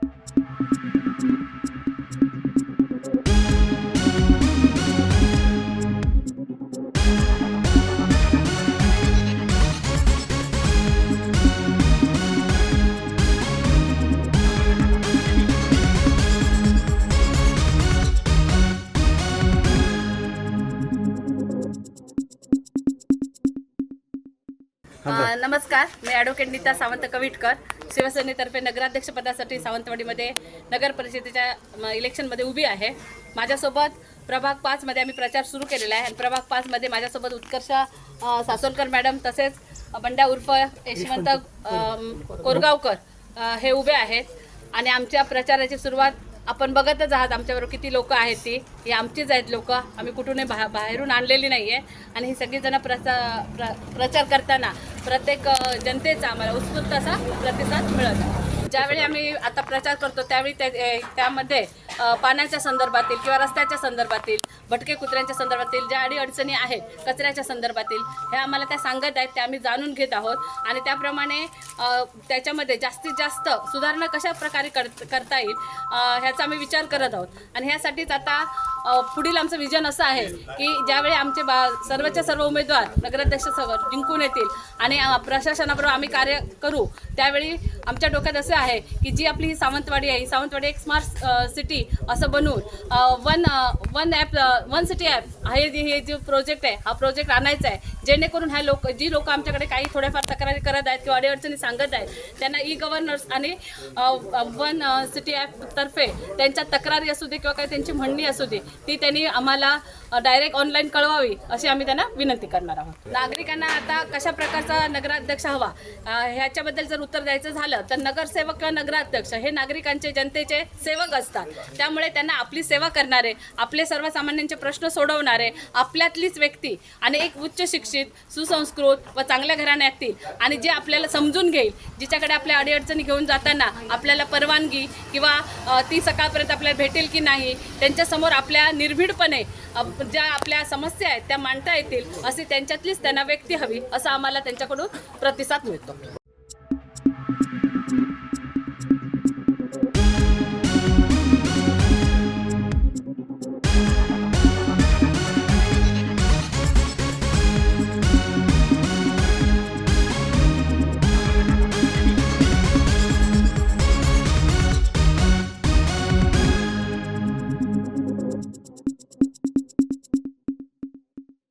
Thank you. नमस्कार. मी advocate Nita Sawant Kavitkar. शिवसेनेतर्फे नगराध्यक्ष पदासाठी सावंतवाडीमध्ये नगर परिषदेच्या म, इलेक्शनमध्ये उभी आहे. माझ्यासोबत प्रभाग पाचमध्ये आम्ही प्रचार सुरू केलेला आहे. आणि प्रभाग पाचमध्ये माझ्यासोबत उत्कर्षा सासोलकर मॅडम तसेच बंड्या उर्फ यशवंत कोरगावकर हे उभे आहेत. आणि आमच्या प्रचाराची सुरुवात आपण बघतच आहात आमच्याबरोबर किती लोक आहेत ती. ही आमचीच आहेत लोक. आम्ही कुठूनही बा बाहेरून आणलेली नाही आहे आणि ही सगळीजणं प्रचा प्र प्रचार करताना प्रत्येक जनतेचा आम्हाला उत्स्फूर्त असा प्रतिसाद मिळत ज्यावेळी आम्ही आता प्रचार करतो त्यावेळी त्या त्यामध्ये पाण्याच्या संदर्भातील किंवा रस्त्याच्या संदर्भातील भटके कुत्र्यांच्या संदर्भातील ज्या अडीअडचणी आहेत कचऱ्याच्या संदर्भातील हे आम्हाला त्या सांगत आहेत त्या आम्ही जाणून घेत आहोत. आणि त्याप्रमाणे त्याच्यामध्ये जास्तीत जास्त सुधारणा कशा प्रकारे कर करता येईल ह्याचा आम्ही विचार करत आहोत. आणि ह्यासाठीच आता पुढील आमचं विजन असं आहे की ज्यावेळी आमचे बा सर्वच्या सर्व उमेदवार नगराध्यक्ष जिंकून येतील आणि प्रशासनाबरोबर आम्ही कार्य करू त्यावेळी आमच्या डोक्यात असं आहे की जी आपली ही सावंतवाडी आहे ही सावंतवाडी एक स्मार्ट सिटी असं बनवून one one app one city app हे जे हे जो प्रोजेक्ट आहे हा प्रोजेक्ट आणायचा आहे. जेणेकरून ह्या लोक जी लोक आमच्याकडे काही थोड्याफार तक्रारी करत आहेत किंवा अडीअडचणी सांगत आहेत त्यांना ई गव्हर्नर्स आणि वन सिटी ॲपतर्फे त्यांच्या तक्रारी असू दे किंवा काही त्यांची म्हणणी असू दे ती त्यांनी आम्हाला डायरेक्ट ऑनलाईन कळवावी अशी आम्ही त्यांना विनंती करणार आहोत. नागरिकांना आता कशा प्रकारचा नगराध्यक्ष हवा? ह्याच्याबद्दल जर उत्तर द्यायचं झालं तर नगरसेवक किंवा नगराध्यक्ष हे नागरिकांचे जनतेचे सेवक असतात. त्यामुळे त्यांना आपली सेवा करणारे आपले सर्वसामान्यांचे प्रश्न सोडवणारे आपल्यातलीच व्यक्ती आणि एक उच्च शिक्षित सुसंस्कृत व चांगल्या घराण्यातील आणि जे आपल्याला समजून घेईल जिच्याकडे आपल्या अडीअडचणी घेऊन जाताना आपल्याला परवानगी किंवा ती सकाळपर्यंत आपल्याला भेटेल की नाही त्यांच्यासमोर आपल्या निर्भीडपणे ज्या आपल्या समस्या आहेत त्या मांडता येतील अशी त्यांच्यातलीच त्यांना व्यक्ती हवी असं आम्हाला त्यांच्याकडून प्रतिसाद मिळतो.